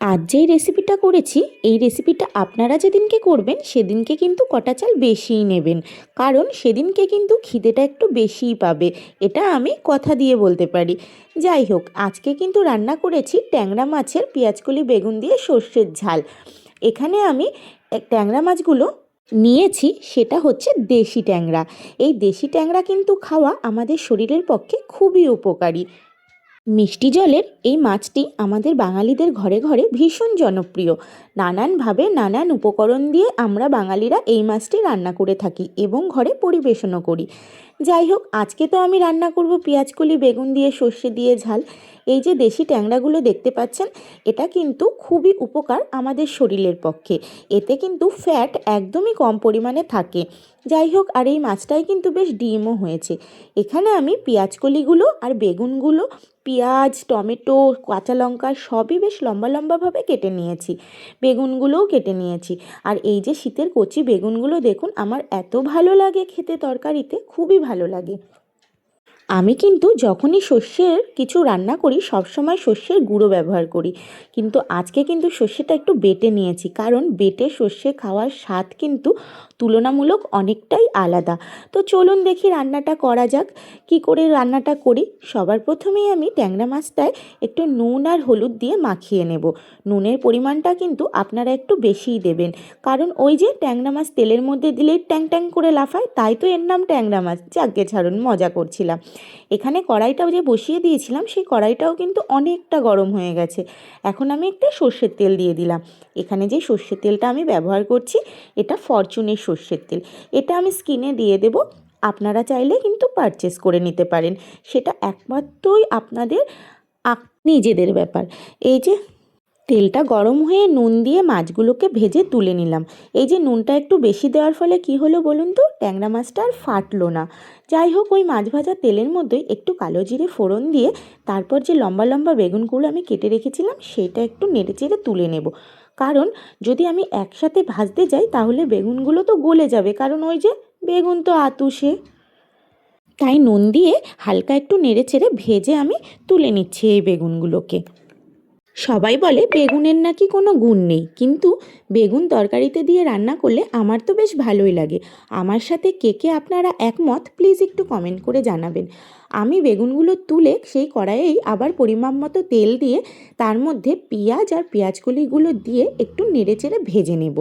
আজ যেই রেসিপিটা করেছি, এই রেসিপিটা আপনারা যেদিনকে করবেন, সেদিনকে কিন্তু কটা চাল বেশিই নেবেন। কারণ সেদিনকে কিন্তু খিদেটা একটু বেশিই পাবে, এটা আমি কথা দিয়ে বলতে পারি। যাই হোক, আজকে কিন্তু রান্না করেছি ট্যাংরা মাছের পেঁয়াজকলি বেগুন দিয়ে সর্ষের ঝাল। এখানে আমি ট্যাংরা মাছগুলো নিয়েছি, সেটা হচ্ছে দেশি ট্যাংরা। এই দেশি ট্যাংরা কিন্তু খাওয়া আমাদের শরীরের পক্ষে খুবই উপকারী। মিষ্টি জলের এই মাছটি আমাদের বাঙালিদের ঘরে ঘরে ভীষণ জনপ্রিয়। নানানভাবে নানান উপকরণ দিয়ে আমরা বাঙালিরা এই মাছটি রান্না করে থাকি এবং ঘরে পরিবেশনও করি। যাই হোক, আজকে তো আমি রান্না করব পেঁয়াজকলি, বেগুন দিয়ে সর্ষে দিয়ে ঝাল। এই যে দেশি ট্যাংরাগুলো দেখতে পাচ্ছেন, এটা কিন্তু খুবই উপকার আমাদের শরীরের পক্ষে। এতে কিন্তু ফ্যাট একদমই কম পরিমাণে থাকে। যাই হোক, আর এই মাছটাই কিন্তু বেশ ডিমও হয়েছে। এখানে আমি পেঁয়াজকলিগুলো আর বেগুনগুলো, পেঁয়াজ, টমেটো, কাঁচা লঙ্কা সবই বেশ লম্বা লম্বাভাবে কেটে নিয়েছি। বেগুনগুলোও কেটে নিয়েছি। আর এই যে শীতের কচি বেগুনগুলো দেখুন, আমার এত ভালো লাগে খেতে তরকারিতে, খুবই ভালো লাগে। আমি কিন্তু যখনই শস্যের কিছু রান্না করি, সবসময় সর্ষের গুঁড়ো ব্যবহার করি। কিন্তু আজকে কিন্তু সর্ষেটা একটু বেটে নিয়েছি। কারণ বেটে সর্ষে খাওয়ার স্বাদ কিন্তু তুলনামূলক অনেকটাই আলাদা। তো চলুন দেখি রান্নাটা করা যাক। কি করে রান্নাটা করি? সবার প্রথমেই আমি ট্যাংরা মাছটায় একটু নুন আর হলুদ দিয়ে মাখিয়ে নেব। নুনের পরিমাণটা কিন্তু আপনারা একটু বেশিই দেবেন। কারণ ওই যে ট্যাংরা মাছ তেলের মধ্যে দিলেই ট্যাং ট্যাং করে লাফায়, তাই তো এর নাম ট্যাংরা মাছ। যাকে ছাড়ুন, মজা করছিলাম। এখানে কড়াইটাও যে বসিয়ে দিয়েছিলাম, সেই কড়াইটাও কিন্তু অনেকটা গরম হয়ে গেছে। এখন আমি একটা সর্ষের তেল দিয়ে দিলাম। এখানে যে সর্ষের তেলটা আমি ব্যবহার করছি, এটা ফরচুনের সর্ষের তেল। এটা আমি স্কিনে দিয়ে দেব। আপনারা চাইলে কিন্তু পারচেস করে নিতে পারেন। সেটা একমাত্রই আপনাদের নিজেদের ব্যাপার। এই যে তেলটা গরম হয়ে নুন দিয়ে মাছগুলোকে ভেজে তুলে নিলাম। এই যে নুনটা একটু বেশি দেওয়ার ফলে কি হলো বলুন তো? ট্যাংরা মাছটা আর ফাটলো না। যাই হোক, ওই মাছ ভাজা তেলের মধ্যে একটু কালো জিরে ফোড়ন দিয়ে তারপর যে লম্বা লম্বা বেগুনগুলো আমি কেটে রেখেছিলাম, সেটা একটু নেড়ে চেড়ে তুলে নেব। কারণ যদি আমি একসাথে ভাজতে যাই, তাহলে বেগুনগুলো তো গলে যাবে। কারণ ওই যে বেগুন তো আতুষে তাই নুন দিয়ে হালকা একটু নেড়ে ছেড়ে ভেজে আমি তুলে নিচ্ছি এই বেগুনগুলোকে। সবাই বলে, বেগুনের নাকি কোনো গুণ নেই। কিন্তু বেগুন তরকারিতে দিয়ে রান্না করলে আমার তো বেশ ভালোই লাগে। আমার সাথে কে কে আপনারা একমত, প্লিজ একটু কমেন্ট করে জানাবেন। আমি বেগুনগুলো তুলে সেই কড়াইয়েই আবার পরিমাপ মতো তেল দিয়ে তার মধ্যে পেঁয়াজ আর পেঁয়াজকলিগুলো দিয়ে একটু নেড়ে চেড়ে ভেজে নেব।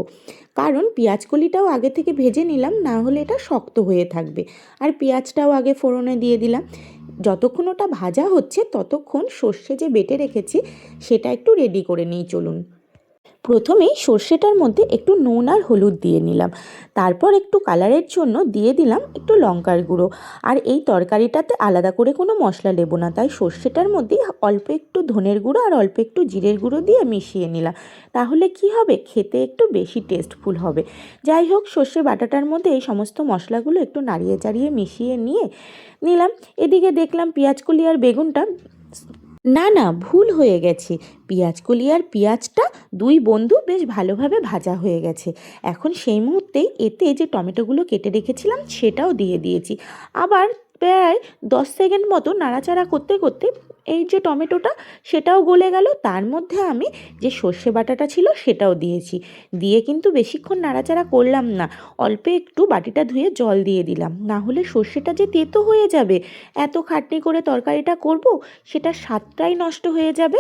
কারণ পেঁয়াজকলিটাও আগে থেকে ভেজে নিলাম, না হলে এটা শক্ত হয়ে থাকবে। আর পেঁয়াজটাও আগে ফোড়নে দিয়ে দিলাম। যতক্ষণ ওটা ভাজা হচ্ছে, ততক্ষণ সর্ষে যে বেটে রেখেছি, সেটা একটু রেডি করে নিই, চলুন। প্রথমেই সর্ষেটার মধ্যে একটু নুন আর হলুদ দিয়ে নিলাম। তারপর একটু কালারের জন্য দিয়ে দিলাম একটু লঙ্কার গুঁড়ো। আর এই তরকারিটাতে আলাদা করে কোনো মশলা দেবো না, তাই সর্ষেটার মধ্যে অল্প একটু ধনের গুঁড়ো আর অল্প একটু জিরের গুঁড়ো দিয়ে মিশিয়ে নিলাম। তাহলে কি হবে? খেতে একটু বেশি টেস্টফুল হবে। যাই হোক, সর্ষে বাটাটার মধ্যে এই সমস্ত মশলাগুলো একটু নাড়িয়ে চাড়িয়ে মিশিয়ে নিয়ে নিলাম। এদিকে দেখলাম পেঁয়াজকলি আর বেগুনটা না না, ভুল হয়ে গেছে। পেঁয়াজকলি আর পেঁয়াজটা দুই বন্ধু বেশ ভালোভাবে ভাজা হয়ে গেছে। এখন সেই মুহূর্তেই এতে যে টমেটোগুলো কেটে রেখেছিলাম সেটাও দিয়ে দিয়েছি। আবার প্রায় দশ সেকেন্ড মতো নাড়াচাড়া করতে করতে এই যে টমেটোটা, সেটাও গলে গেল। তার মধ্যে আমি যে সর্ষে বাটাটা ছিল, সেটাও দিয়েছি। দিয়ে কিন্তু বেশিক্ষণ নাড়াচাড়া করলাম না। অল্প একটু বাটিটা ধুয়ে জল দিয়ে দিলাম। না হলে সর্ষেটা যে তেতো হয়ে যাবে, এত খাটনি করে তরকারিটা করব সেটা স্বাদটাই নষ্ট হয়ে যাবে।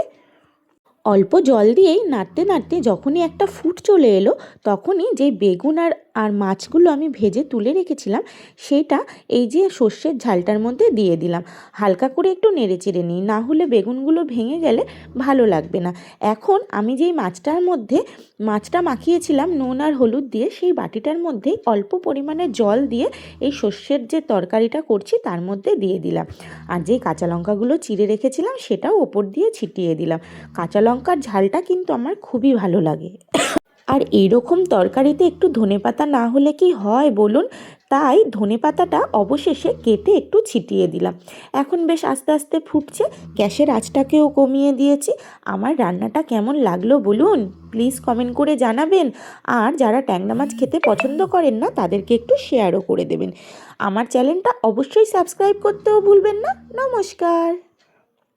অল্প জল দিয়েই নাড়তে নাড়তে যখনই একটা ফুট চলে এলো, তখনই যে বেগুন আর আর মাছগুলো আমি ভেজে তুলে রেখেছিলাম, সেটা এই যে সর্ষের ঝালটার মধ্যে দিয়ে দিলাম। হালকা করে একটু নেড়ে চেড়ে নিই, না হলে বেগুনগুলো ভেঙে গেলে ভালো লাগবে না। এখন আমি যেই মাছটার মধ্যে, মাছটা মাখিয়েছিলাম নুন আর হলুদ দিয়ে, সেই বাটিটার মধ্যেই অল্প পরিমাণে জল দিয়ে এই সর্ষের যে তরকারিটা করছি, তার মধ্যে দিয়ে দিলাম। আর যেই কাঁচা লঙ্কাগুলো চিড়ে রেখেছিলাম, সেটাও ওপর দিয়ে ছিটিয়ে দিলাম। কাঁচা লঙ্কার ঝালটা কিন্তু আমার খুবই ভালো লাগে। আর এইরকম তরকারিতে একটু ধনেপাতা না হলে কি হয় বলুন? তাই ধনেপাতাটা অবশেষে কেটে একটু ছিটিয়ে দিলাম। এখন বেশ আস্তে আস্তে ফুটছে, গ্যাসের আঁচটাকেও কমিয়ে দিয়েছি। আমার রান্নাটা কেমন লাগল বলুন? প্লিজ কমেন্ট করে জানাবেন। আর যারা ট্যাংরা মাছ খেতে পছন্দ করেন না, তাদেরকে একটু শেয়ারও করে দেবেন। আমার চ্যানেলটা অবশ্যই সাবস্ক্রাইব করতেও ভুলবেন না। নমস্কার।